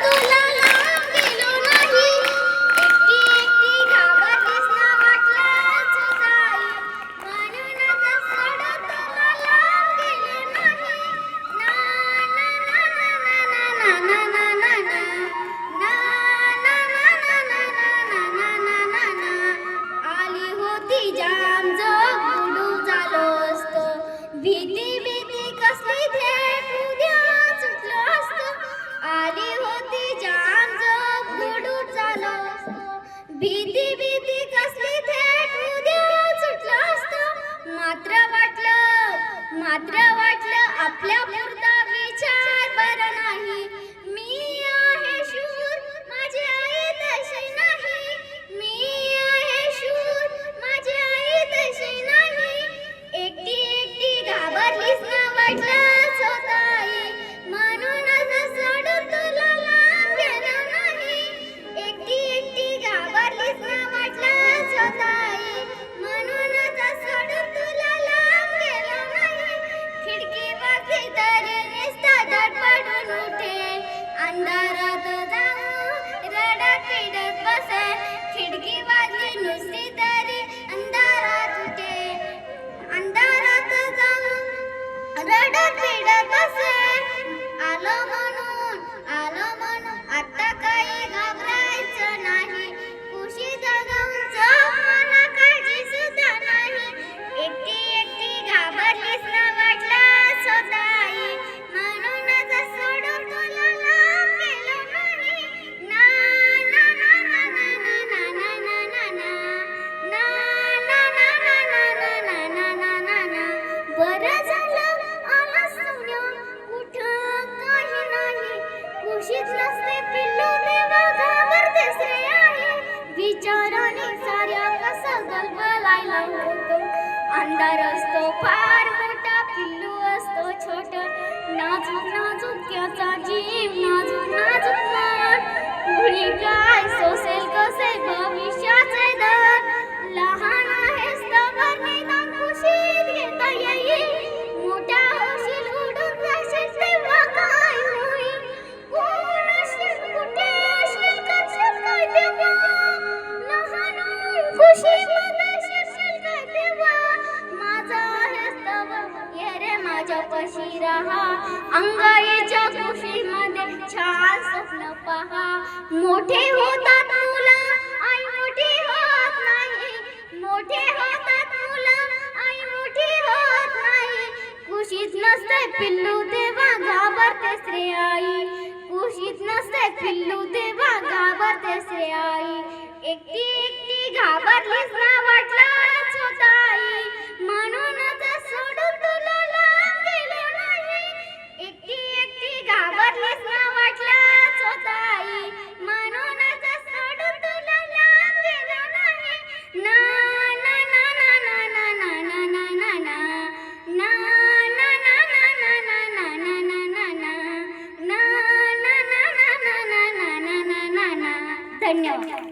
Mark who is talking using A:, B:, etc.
A: tôi là भीती भीती कसली थेट सुटलं असत. मात्र वाटलं मात्र वाटलं आपल्या पुरता विचार बरं नाही. अंधार असतो फार मोठा पिल्लू असतो छोट नाजूक नाजूक त्याचा जीव नाजूक नाजूक मुली काय सोसेल कसे भविष्याचे दर? लहान आहेस घेता येईल. मोठा होशील उडून जाशील तेव्हा काय होईल? कोण कुठे काय तेव्हा लहान खुशी स्वतःपाशी रहा अंगाईच्या खुशीमध्ये छान स्वप्न पहा. मोठे होतात मुलं आई मोठी होत नाही. मोठे होतात मुलं आई मोठी होत नाही. खुशीत नसते पिल्लू तेव्हा घाबरते स्त्री आई. खुशीत नसते पिल्लू तेव्हा Nhỏ.